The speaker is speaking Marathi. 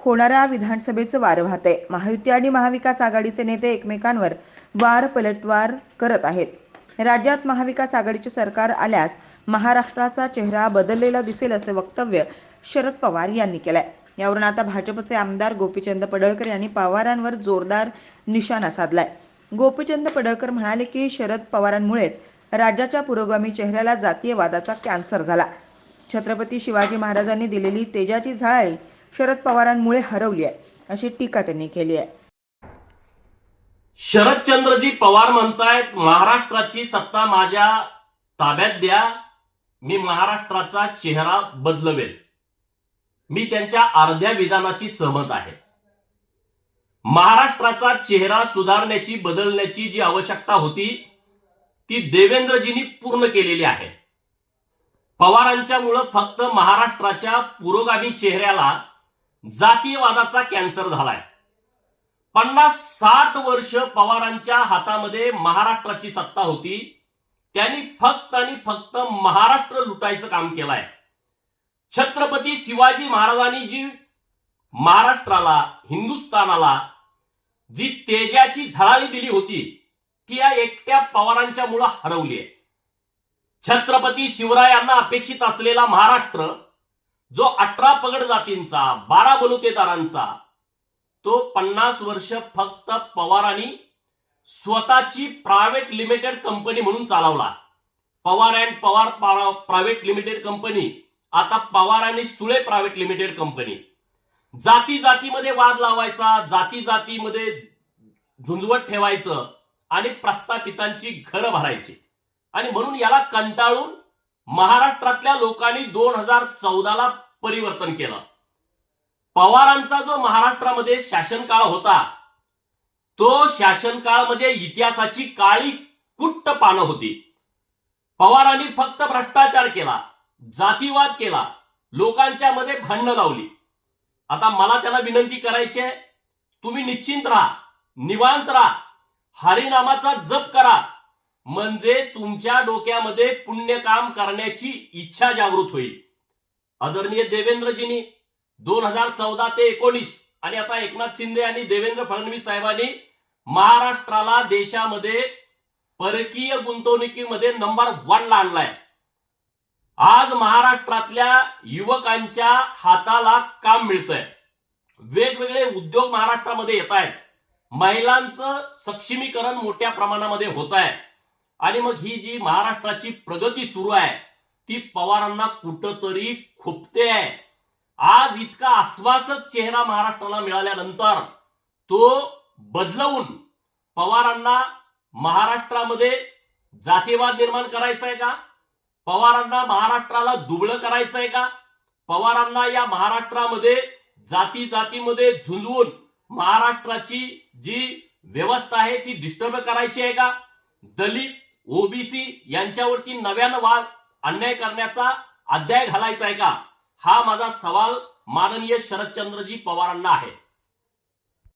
होणाऱ्या विधानसभेचं वारं वाहत आहे महायुती आणि महाविकास आघाडीचे नेते एकमेकांवर वार पलटवार करत आहेत. राज्यात महाविकास आघाडीचे सरकार आल्यास महाराष्ट्राचा चेहरा बदललेला दिसेल असं वक्तव्य शरद पवार यांनी केलंय. यावरून आता भाजपचे आमदार गोपीचंद पडळकर यांनी पवारांवर जोरदार निशाणा साधलाय. गोपीचंद पडळकर म्हणाले की शरद पवारांमुळेच राज्याच्या पुरोगामी चेहऱ्याला जातीयवादाचा कॅन्सर झाला. छत्रपती शिवाजी महाराजांनी दिलेली तेजाची झळाळी शरद पवारांमुळे हरवली आहे अशी टीका त्यांनी केली आहे. शरदचंद्रजी पवार म्हणतायत महाराष्ट्राची सत्ता माझ्या ताब्यात द्या मी महाराष्ट्राचा चेहरा बदलवेल. मी त्यांच्या अर्ध्या विधानाशी सहमत आहे. महाराष्ट्राचा चेहरा सुधारण्याची बदलण्याची जी आवश्यकता होती ती देवेंद्रजींनी पूर्ण केलेली आहे. पवारांच्यामुळं फक्त महाराष्ट्राच्या पुरोगामी चेहऱ्याला जातीयवादाचा कॅन्सर झालाय. पन्नास साठ वर्ष पवारांच्या हातामध्ये महाराष्ट्राची सत्ता होती. त्यांनी फक्त आणि फक्त महाराष्ट्र लुटायचं काम केलंय. छत्रपती शिवाजी महाराजांनी जी महाराष्ट्राला हिंदुस्थानाला जी तेजाची झळाळी दिली होती ती या एकट्या पवारांच्या मुळे हरवली आहे छत्रपती शिवरायांना अपेक्षित असलेला महाराष्ट्र जो अठरा पगड जातींचा बारा बलुतेदारांचा तो पन्नास वर्ष फक्त पवारांनी स्वतःची प्रायव्हेट लिमिटेड कंपनी म्हणून चालवला. Pawar and Pawar private limited company आता पवार आणि सुळे प्रायव्हेट लिमिटेड कंपनी जाती जातीमध्ये वाद लावायचा जाती जातीमध्ये झुंजवत ठेवायचं आणि प्रस्थापितांची घरं भरायची. आणि म्हणून याला कंटाळून महाराष्ट्रातल्या लोकांनी दोन हजार चौदाला परिवर्तन केलं. पवारांचा जो महाराष्ट्रामध्ये शासनकाळ होता तो शासनकाळमध्ये इतिहासाची काळी कुट्ट पानं होती. पवारांनी फक्त भ्रष्टाचार केला जातीवाद केला लोकांच्या मध्ये भांडणं लावली. आता मला त्याला विनंती करायची आहे तुम्ही निश्चिंत राहा निवांत राहा हरिनामाचा जप करा म्हणजे तुमच्या डोक्यामध्ये पुण्यकाम करण्याची इच्छा जागृत होईल. आदरणीय देवेंद्रजींनी दोन हजार चौदा ते एकोणीस आणि आता एकनाथ शिंदे आणि देवेंद्र फडणवीस साहेबांनी महाराष्ट्राला देशामध्ये परकीय गुंतवणुकीमध्ये नंबर वन आणलाय आज महाराष्ट्रातल्या युवकांच्या हाताला काम मिळतंय. वेगवेगळे उद्योग महाराष्ट्रामध्ये येत आहेत महिलांचं सक्षमीकरण मोठ्या प्रमाणामध्ये होत आहे आणि मग ही जी महाराष्ट्राची प्रगती सुरू आहे ती पवारांना कुठंतरी खुपते आहे. आज इतका आश्वासक चेहरा महाराष्ट्राला मिळाल्यानंतर तो बदलवून पवारांना महाराष्ट्रामध्ये जातीवाद निर्माण करायचा आहे का? पवारांना महाराष्ट्राला दुबळं करायचं आहे का? पवारांना या महाराष्ट्रामध्ये जाती जातीमध्ये झुंजवून महाराष्ट्राची जी व्यवस्था आहे ती डिस्टर्ब करायची आहे का? दलित ओबीसी यांच्यावरती नव्यानं वाद अन्याय करण्याचा अध्याय घालायचा आहे का? हा माझा सवाल माननीय शरदचंद्रजी पवारांना आहे.